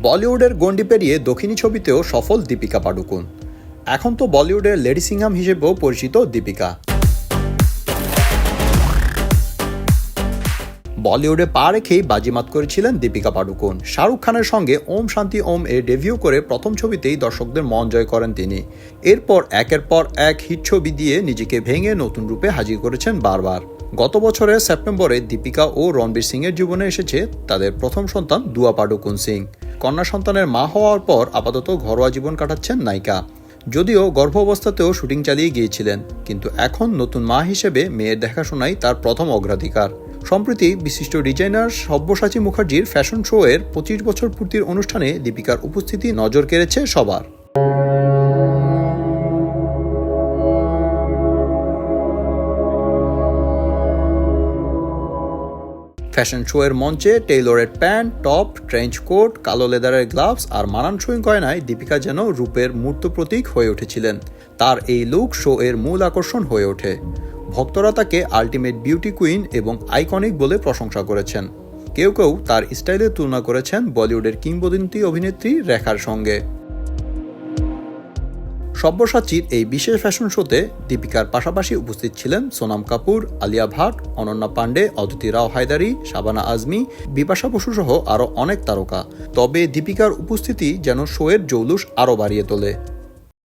বলিউডের গণ্ডি পেরিয়ে দক্ষিণী ছবিতেও সফল দীপিকা পাডুকোন। এখন তো বলিউডের লেডি সিংহাম হিসেবেও পরিচিত দীপিকা। বলিউডে পা রেখেই বাজিমাত করেছিলেন দীপিকা পাডুকোন। শাহরুখ খানের সঙ্গে ওম শান্তি ওম এ ডেবিউ করে প্রথম ছবিতেই দর্শকদের মন জয় করেন তিনি। এরপর একের পর এক হিট ছবি দিয়ে নিজেকে ভেঙে নতুন রূপে হাজির করেছেন বারবার। গত বছরের সেপ্টেম্বরে দীপিকা ও রণবীর সিং এর জীবনে এসেছে তাদের প্রথম সন্তান দুয়া পাডুকোন সিং। কন্যা সন্তানের মা হওয়ার পর আপাতত ঘরোয়া জীবন কাটাচ্ছেন নায়িকা। যদিও গর্ভ অবস্থাতেও শুটিং চালিয়ে গিয়েছিলেন, কিন্তু এখন নতুন মা হিসেবে মেয়ের দেখাশোনাই তার প্রথম অগ্রাধিকার। সম্প্রতি বিশিষ্ট ডিজাইনার সব্যসাচী মুখার্জির ফ্যাশন শো এর পঁচিশ বছর পূর্তির অনুষ্ঠানে দীপিকার উপস্থিতি নজর কেড়েছে সবার। ফ্যাশন শো এর মঞ্চে টেইলরের প্যান্ট, টপ, ট্রেঞ্চ কোট, কালো লেদারের গ্লাভস আর মানানসই গয়নায় দীপিকা যেন রূপের মূর্ত প্রতীক হয়ে উঠেছিলেন। তার এই লুক শো এর মূল আকর্ষণ হয়ে ওঠে। ভক্তরা তাকে আল্টিমেট বিউটি কুইন এবং আইকনিক বলে প্রশংসা করেছেন। কেউ কেউ তার স্টাইলের তুলনা করেছেন বলিউডের কিংবদন্তি অভিনেত্রী রেখার সঙ্গে। সব্যসাচীর এই বিশেষ ফ্যাশন শোতে দীপিকার পাশাপাশি উপস্থিত ছিলেন সোনাম কাপুর, আলিয়া ভাট, অনন্যা পান্ডে অদিতি রাও হায়দারি, শাবানা আজমি, বিপাশা বসু সহ আরও অনেক তারকা। তবে দীপিকার উপস্থিতি যেন শোয়ের জৌলুস আরও বাড়িয়ে তোলে।